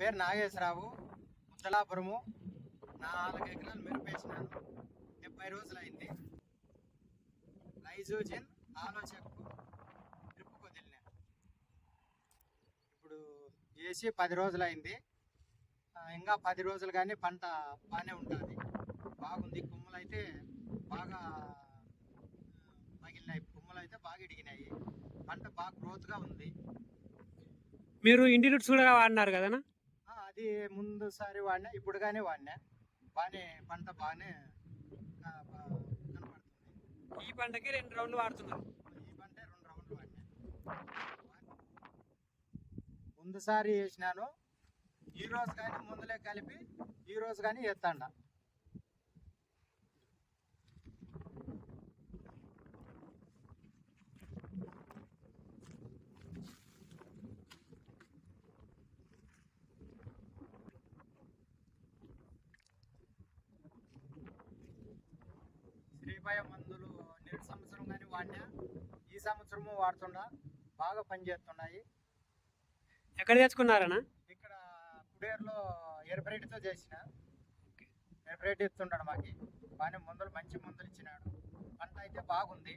పేరు నాగేశ్వరరావు ముద్దలాపురము. నాలుగు ఎకరాలు మెరిపేసినాను డెబ్బై రోజులు అయింది లైజోజిన్ ఆలోచకు డ్రిప్ వదిలినా. ఇప్పుడు చేసి పది రోజులు అయింది ఇంకా పది రోజులు కానీ పంట బాగానే ఉంటుంది. బాగుంది. కొమ్ములు అయితే బాగా పగిలినాయి. కొమ్ములు అయితే బాగా ఇడిగినాయి. పంట బాగా గ్రోత్గా ఉంది. మీరు ఇంటి కూడా వాడినారు కదనా అది ముందుసారి వాడినా ఇప్పుడు కానీ వాడినా. బాగానే పంట బాగానే కనపడుతుంది. ఈ పంటకి రెండు రౌండ్లు వాడుతున్నారు. ఈ పంట రెండు రౌండ్లు వాడినా. ముందుసారి వేసినాను ఈ రోజు కానీ ముందులే కలిపి ఈ రోజు కానీ ఎత్తాండ శ్రీపాయ మందులు నేటి సంవత్సరం కానీ వాడినా ఈ సంవత్సరము వాడుతుండా బాగా పనిచేస్తున్నాయి. ఎక్కడ తెచ్చుకున్నారనా? ఇక్కడ కుడేరులో ఎర్రబ్రెడ్తో చేసిన. ఎర్రబ్రెడ్ ఇస్తుంటాడు మాకి. బాగానే మందులు మంచి మందులు ఇచ్చినాడు. పంట అయితే బాగుంది.